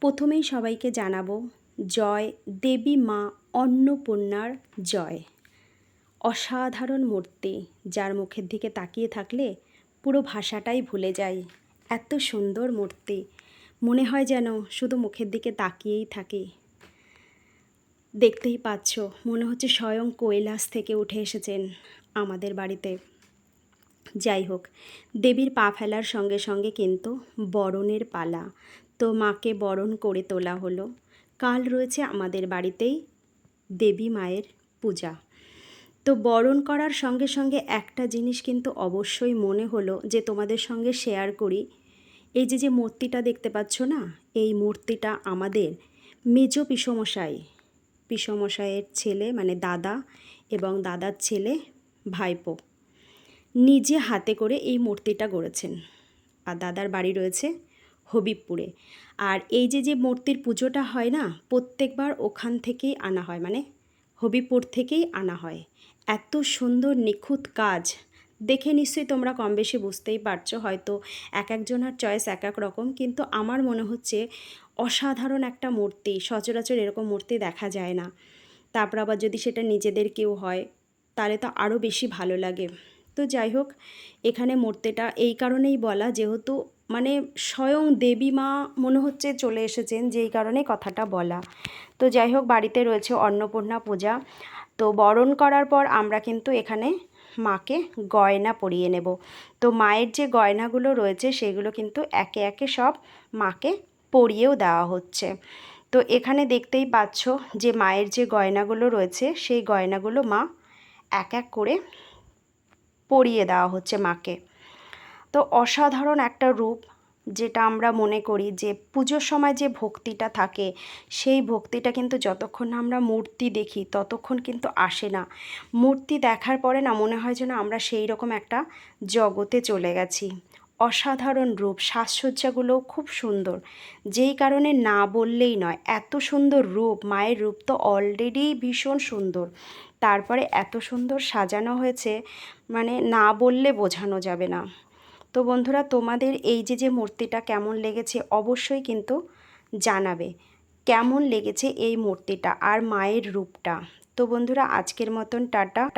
প্রথমেই সবাইকে জানাব, জয় দেবী মা অন্নপূর্ণার জয়। অসাধারণ মূর্তি, যার মুখের দিকে তাকিয়ে থাকলে পুরো ভাষাটাই ভুলে যাই। এত সুন্দর মূর্তি, মনে হয় যেন শুধু মুখের দিকে তাকিয়েই থাকি। দেখতেই পাচ্ছ, মনে হচ্ছে স্বয়ং কৈলাস থেকে উঠে এসেছেন আমাদের বাড়িতে। যাই হোক, দেবীর পা ফেলার সঙ্গে সঙ্গে কিন্তু বরণের পালা। তো মাকে বরণ করে তোলা হলো। কাল রয়েছে আমাদের বাড়িতেই দেবী মায়ের পূজা। তো বরণ করার সঙ্গে সঙ্গে একটা জিনিস কিন্তু অবশ্যই মনে হলো যে তোমাদের সঙ্গে শেয়ার করি। এই যে যে মূর্তিটা দেখতে পাচ্ছ না, এই মূর্তিটা আমাদের মেজ পিসমশাই, পিসমশাইয়ের ছেলে মানে দাদা এবং দাদার ছেলে, ভাইপো নিজে হাতে করে এই মূর্তিটা গড়েছেন। আর দাদার বাড়ি রয়েছে হবিবপুরে। আর এই যে যে মূর্তির পুজোটা হয় না, প্রত্যেকবার ওখান থেকেই আনা হয় মানে হবিবপুর থেকেই আনা হয়। এত সুন্দর নিখুঁত কাজ। দেখে নিশ্চয়ই তোমরা কম বেশি বুঝতেই পারছ, হয়তো এক একজনের চয়েস এক এক রকম, কিন্তু আমার মনে হচ্ছে অসাধারণ একটা মূর্তি, সচরাচর এরকম মূর্তি দেখা যায় না। তারপর আবার যদি সেটা নিজেদের কেউ হয়, তাহলে তো আরও বেশি ভালো লাগে। তো যাই হোক, এখানে মূর্তিটা এই কারণেই বলা, যেহেতু মানে স্বয়ং দেবী মা মনে হচ্ছে চলে এসেছেন যেই কারণে কথাটা বলা। তো যাই হোক, বাড়িতে রয়েছে অন্নপূর্ণা পূজা। তো বরণ করার পর আমরা কিন্তু এখানে মাকে গয়না পরিয়ে নেব। তো মায়ের যে গয়নাগুলো রয়েছে সেগুলো কিন্তু একে একে সব মাকে পরিয়েও দেওয়া হচ্ছে। তো এখানে দেখতেই পাচ্ছ যে মায়ের যে গয়নাগুলো রয়েছে সেই গয়নাগুলো মা এক এক করে পরিয়ে দেওয়া হচ্ছে মাকে। তো অসাধারণ একটা রূপ যেটা আমরা মনে করি যে পুজোর সময় যে ভক্তিটা থাকে, সেই ভক্তিটা কিন্তু যতক্ষণ না আমরা মূর্তি দেখি, ততক্ষণ কিন্তু আসে না। মূর্তি দেখার পরে না মনে হয় যেন আমরা সেই রকম একটা জগতে চলে গেছি। অসাধারণ রূপ সাজসজ্জাগুলোও খুব সুন্দর। যেই কারণে না বললেই নয়, এত সুন্দর রূপ, মায়ের রূপ তো অলরেডি ভীষণ সুন্দর। তারপরে এত সুন্দর সাজানো হয়েছে মানে না বললে বোঝানো যাবে না। তো বন্ধুরা, তোমাদের এই যে যে মূর্তিটা কেমন লেগেছে অবশ্যই কিন্তু জানাবে। কেমন লেগেছে এই মূর্তিটা আর মায়ের রূপটা? তো বন্ধুরা, আজকের মতন টাটা।